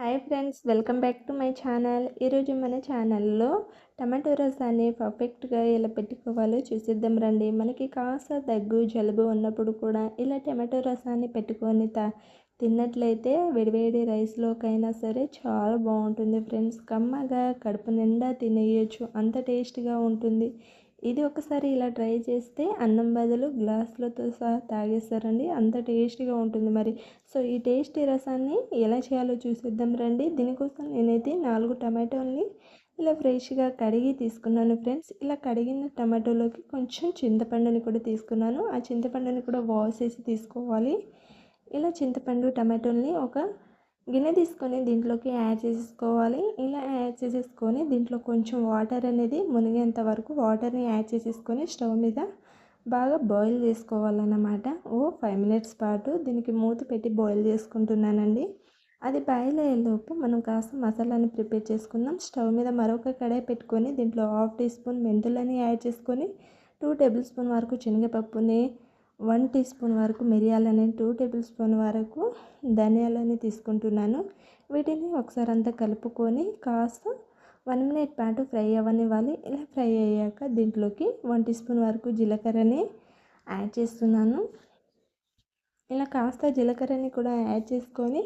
Hi friends welcome back to my channel. ఈరోజు మన ఛానల్లో టమాటో రసాన్ని పర్ఫెక్ట్గా ఎలా పెట్టుకోవాలో చూసిద్దాం రండి. మనకి కాస్త దగ్గు జలుబు ఉన్నప్పుడు కూడా ఇలా టమాటో రసాన్ని పెట్టుకొని తా తిన్నట్లయితే వేడివేడి రైస్లోకైనా సరే చాలా బాగుంటుంది ఫ్రెండ్స్. కమ్మగా కడుపు నిండా తినేయచ్చు. అంత టేస్ట్గా ఉంటుంది. ఇది ఒకసారి ఇలా ట్రై చేస్తే అన్నం బదులు గ్లాసులతో సహా తాగేస్తారండి. అంత టేస్టీగా ఉంటుంది మరి. సో ఈ టేస్టీ రసాన్ని ఎలా చేయాలో చూసేద్దాం రండి. దీనికోసం నేనైతే నాలుగు టమాటోల్ని ఇలా ఫ్రెష్గా కడిగి తీసుకున్నాను ఫ్రెండ్స్. ఇలా కడిగిన టమాటోలోకి కొంచెం చింతపండుని కూడా తీసుకున్నాను. ఆ చింతపండుని కూడా వాష్ చేసి తీసుకోవాలి. ఇలా చింతపండు టమాటోల్ని ఒక గిన్నె తీసుకొని దీంట్లోకి యాడ్ చేసేసుకోవాలి. ఇలా యాడ్ చేసేసుకొని దీంట్లో కొంచెం వాటర్ అనేది మునిగేంత వరకు వాటర్ని యాడ్ చేసేసుకొని స్టవ్ మీద బాగా బాయిల్ చేసుకోవాలన్నమాట. ఓ ఫైవ్ మినిట్స్ పాటు దీనికి మూత పెట్టి బాయిల్ చేసుకుంటున్నానండి. అది బాయిల్ అయ్యేలోపు మనం కాస్త మసాలాని ప్రిపేర్ చేసుకుందాం. స్టవ్ మీద మరొక కడాయి పెట్టుకొని దీంట్లో హాఫ్ టీ స్పూన్ మెంతులని యాడ్ చేసుకొని టూ టేబుల్ స్పూన్ వరకు శనగపప్పుని వన్ టీ స్పూన్ వరకు మిరియాలని టూ టేబుల్ స్పూన్ వరకు ధనియాలని తీసుకుంటున్నాను. వీటిని ఒకసారి అంతా కలుపుకొని కాస్త వన్ మినిట్ పాటు ఫ్రై అవ్వనివ్వాలి. ఇలా ఫ్రై అయ్యాక దీంట్లోకి వన్ టీ స్పూన్ వరకు జీలకర్రని యాడ్ చేస్తున్నాను. ఇలా కాస్త జీలకర్రని కూడా యాడ్ చేసుకొని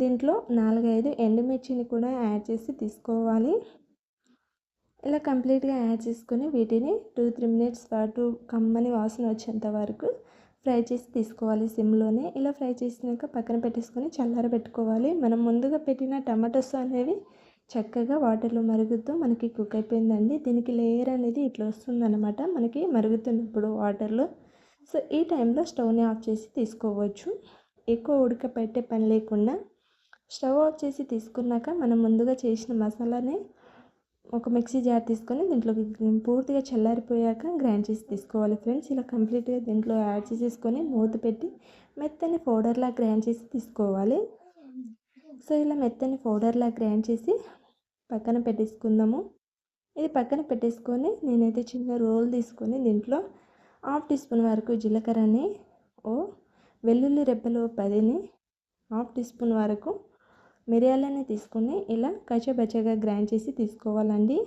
దీంట్లో నాలుగైదు ఎండుమిర్చిని కూడా యాడ్ చేసి తీసుకోవాలి. ఇలా కంప్లీట్గా యాడ్ చేసుకొని వీటిని టూ త్రీ మినిట్స్ పాటు కమ్మని వాసన వచ్చేంత వరకు ఫ్రై చేసి తీసుకోవాలి సిమ్లోనే. ఇలా ఫ్రై చేసినాక పక్కన పెట్టేసుకొని చల్లార పెట్టుకోవాలి. మనం ముందుగా పెట్టిన టమాటోస్ అనేవి చక్కగా వాటర్లో మరుగుతూ మనకి కుక్ అయిపోయిందండి. దీనికి లేయర్ అనేది ఇట్లా వస్తుందన్నమాట. మనకి మరుగుతున్నప్పుడు వాటర్లో. సో ఈ టైంలో స్టవ్ని ఆఫ్ చేసి తీసుకోవచ్చు. ఎక్కువ ఉడకపెట్టే పని లేకుండా స్టవ్ ఆఫ్ చేసి తీసుకున్నాక మనం ముందుగా చేసిన మసాలాని ఒక మిక్సీ జార్ తీసుకొని దీంట్లోకి పూర్తిగా చల్లారిపోయాక గ్రైండ్ చేసి తీసుకోవాలి ఫ్రెండ్స్. ఇలా కంప్లీట్గా దీంట్లో యాడ్ చేసేసుకొని మూత పెట్టి మెత్తని పౌడర్లా గ్రైండ్ చేసి తీసుకోవాలి. సో ఇలా మెత్తని పౌడర్లా గ్రైండ్ చేసి పక్కన పెట్టేసుకుందాము. ఇది పక్కన పెట్టేసుకొని నేనైతే చిన్న రోల్ తీసుకొని దీంట్లో హాఫ్ టీ స్పూన్ వరకు జీలకర్రని ఓ వెల్లుల్లి రెబ్బలు పదిని హాఫ్ టీ స్పూన్ వరకు మిరియాలని తీసుకుని ఇలా కచ్చబచ్చగా గ్రైండ్ చేసి తీసుకోవాలండి.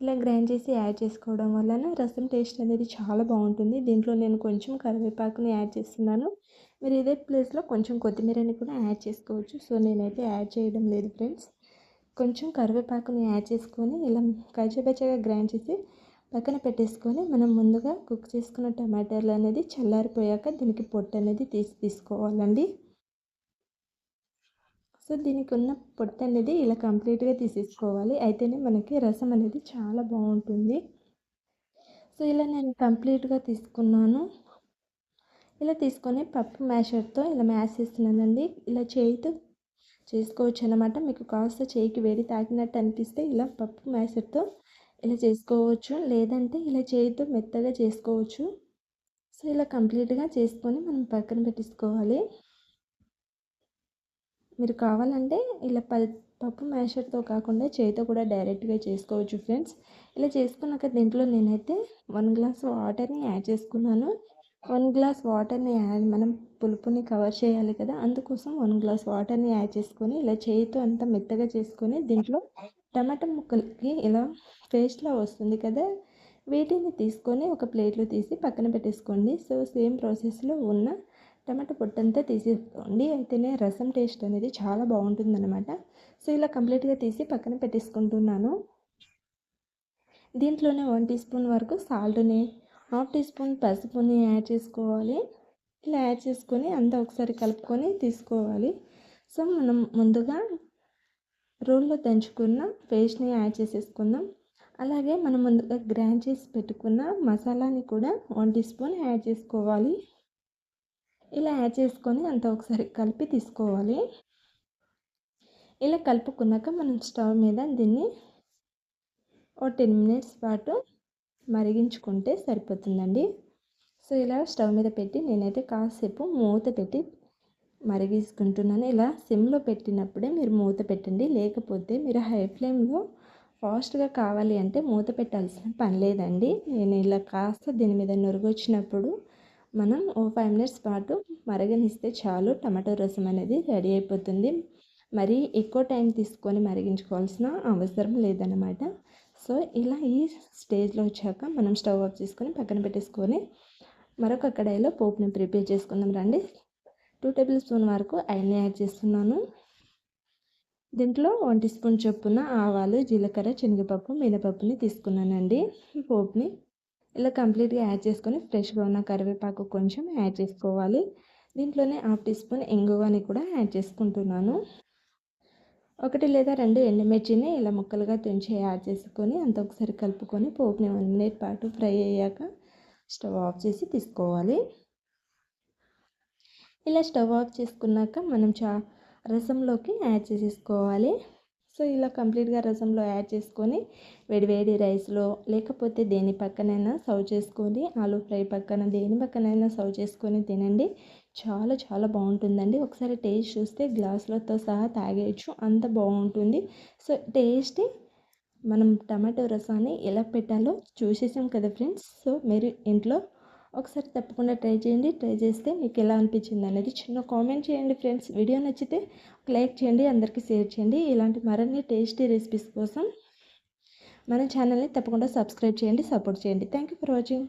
ఇలా గ్రైండ్ చేసి యాడ్ చేసుకోవడం వలన రసం టేస్ట్ అనేది చాలా బాగుంటుంది. దీంట్లో నేను కొంచెం కరివేపాకుని యాడ్ చేస్తున్నాను. మీరు ఇదే ప్లేస్లో కొంచెం కొత్తిమీరని కూడా యాడ్ చేసుకోవచ్చు. సో నేనైతే యాడ్ చేయడం లేదు ఫ్రెండ్స్. కొంచెం కరివేపాకుని యాడ్ చేసుకొని ఇలా కచ్చబచ్చగా గ్రైండ్ చేసి పక్కన పెట్టేసుకొని మనం ముందుగా కుక్ చేసుకున్న టమాటాలు అనేది చల్లారిపోయాక దీనికి పొట్టు అనేది తీసి తీసుకోవాలండి. సో దీనికి ఉన్న పొట్టు అనేది ఇలా కంప్లీట్గా తీసేసుకోవాలి. అయితేనే మనకి రసం అనేది చాలా బాగుంటుంది. సో ఇలా నేను కంప్లీట్గా తీసుకున్నాను. ఇలా తీసుకొని పప్పు మ్యాషర్తో ఇలా మ్యాష్ చేస్తున్నానండి. ఇలా చేయితో చేసుకోవచ్చు అనమాట మీకు కాస్త చేయికి వేడి తాకినట్టు అనిపిస్తే ఇలా పప్పు మ్యాషర్తో ఇలా చేసుకోవచ్చు. లేదంటే ఇలా చేయితో మెత్తగా చేసుకోవచ్చు. సో ఇలా కంప్లీట్గా చేసుకొని మనం పక్కన పెట్టేసుకోవాలి. మీరు కావాలంటే ఇలా ప పప్పు మ్యాషర్తో కాకుండా చేతితో కూడా డైరెక్ట్గా చేసుకోవచ్చు ఫ్రెండ్స్. ఇలా చేసుకున్నాక దీంట్లో నేనైతే వన్ గ్లాస్ వాటర్ని యాడ్ చేసుకున్నాను. వన్ గ్లాస్ వాటర్ని యాడ్ మనం పులుపుని కవర్ చేయాలి కదా అందుకోసం వన్ గ్లాస్ వాటర్ని యాడ్ చేసుకొని ఇలా చేయితో అంతా మెత్తగా చేసుకొని దీంట్లో టమాటా ముక్కలకి ఇలా పేస్ట్లా వస్తుంది కదా వీటిని తీసుకొని ఒక ప్లేట్లో తీసి పక్కన పెట్టేసుకోండి. సో సేమ్ ప్రాసెస్లో ఉన్న టమాటా పొట్టంతా తీసేసుకోండి. అయితేనే రసం టేస్ట్ అనేది చాలా బాగుంటుందన్నమాట. సో ఇలా కంప్లీట్గా తీసి పక్కన పెట్టేసుకుంటున్నాను. దీంట్లోనే వన్ టీ స్పూన్ వరకు సాల్ట్ని హాఫ్ టీ స్పూన్ పసుపుని యాడ్ చేసుకోవాలి. ఇలా యాడ్ చేసుకొని అంతా ఒకసారి కలుపుకొని తీసుకోవాలి. సో మనం ముందుగా రోల్లో దంచుకున్న పేస్ట్ని యాడ్ చేసేసుకుందాం. అలాగే మనం ముందుగా గ్రైండ్ చేసి పెట్టుకున్న మసాలాని కూడా వన్ టీ స్పూన్ యాడ్ చేసుకోవాలి. ఇలా యాడ్ చేసుకొని అంతా ఒకసారి కలిపి తీసుకోవాలి. ఇలా కలుపుకున్నాక మనం స్టవ్ మీద దీన్ని ఓ టెన్ మినిట్స్ పాటు మరిగించుకుంటే సరిపోతుందండి. సో ఇలా స్టవ్ మీద పెట్టి నేనైతే కాసేపు మూత పెట్టి మరిగించుకుంటున్నాను. ఇలా సిమ్లో పెట్టినప్పుడే మీరు మూత పెట్టండి. లేకపోతే మీరు హై ఫ్లేమ్లో ఫాస్ట్గా కావాలి అంటే మూత పెట్టాల్సిన పని లేదండి. నేను ఇలా కాస్త దీని మీద నొరుగు వచ్చినప్పుడు మనం ఓ ఫైవ్ మినిట్స్ పాటు మరగనిస్తే చాలు టమాటో రసం అనేది రెడీ అయిపోతుంది. మరి ఎక్కువ టైం తీసుకొని మరిగించుకోవాల్సిన అవసరం లేదన్నమాట. సో ఇలా ఈ స్టేజ్లో వచ్చాక మనం స్టవ్ ఆఫ్ చేసుకొని పక్కన పెట్టేసుకొని మరొక కడాయిలో పోపుని ప్రిపేర్ చేసుకుందాం రండి. టూ టేబుల్ స్పూన్ వరకు ఆయిల్ని యాడ్ చేస్తున్నాను. దీంట్లో వన్ టీ స్పూన్ చొప్పున ఆవాలు జీలకర్ర శనగపప్పు మినపప్పుని తీసుకున్నానండి. పోపుని ఇలా కంప్లీట్గా యాడ్ చేసుకొని ఫ్రెష్గా ఉన్న కరివేపాకు కొంచెం యాడ్ చేసుకోవాలి. దీంట్లోనే హాఫ్ టీ స్పూన్ ఇంగువని కూడా యాడ్ చేసుకుంటున్నాను. ఒకటి లేదా రెండు ఎండుమిర్చిని ఇలా ముక్కలుగా తుంచి యాడ్ చేసుకొని అంత ఒకసారి కలుపుకొని పోపుని వన్ మినిట్ పాటు ఫ్రై అయ్యాక స్టవ్ ఆఫ్ చేసి తీసుకోవాలి. ఇలా స్టవ్ ఆఫ్ చేసుకున్నాక మనం చా రసంలోకి యాడ్ చేసేసుకోవాలి. సో ఇలా కంప్లీట్గా రసంలో యాడ్ చేసుకొని వేడివేడి రైస్లో లేకపోతే దేని పక్కనైనా సర్వ్ చేసుకొని ఆలూ ఫ్రై పక్కన దేని పక్కనైనా సర్వ్ చేసుకొని తినండి. చాలా చాలా బాగుంటుందండి. ఒకసారి టేస్ట్ చూస్తే గ్లాసులతో సహా తాగేయచ్చు. అంత బాగుంటుంది. సో టేస్ట్ మనం టమాటో రసాన్ని ఎలా పెట్టాలో చూసేసాం కదా ఫ్రెండ్స్. సో మీరు ఇంట్లో ఒకసారి తప్పకుండా ట్రై చేయండి. ట్రై చేస్తే మీకు ఎలా అనిపించింది అనేది చిన్న కామెంట్ చేయండి ఫ్రెండ్స్. వీడియో నచ్చితే ఒక లైక్ చేయండి అందరికీ షేర్ చేయండి. ఇలాంటి మరిన్ని టేస్టీ రెసిపీస్ కోసం మన ఛానల్ని తప్పకుండా సబ్స్క్రైబ్ చేయండి సపోర్ట్ చేయండి. Thank you for watching.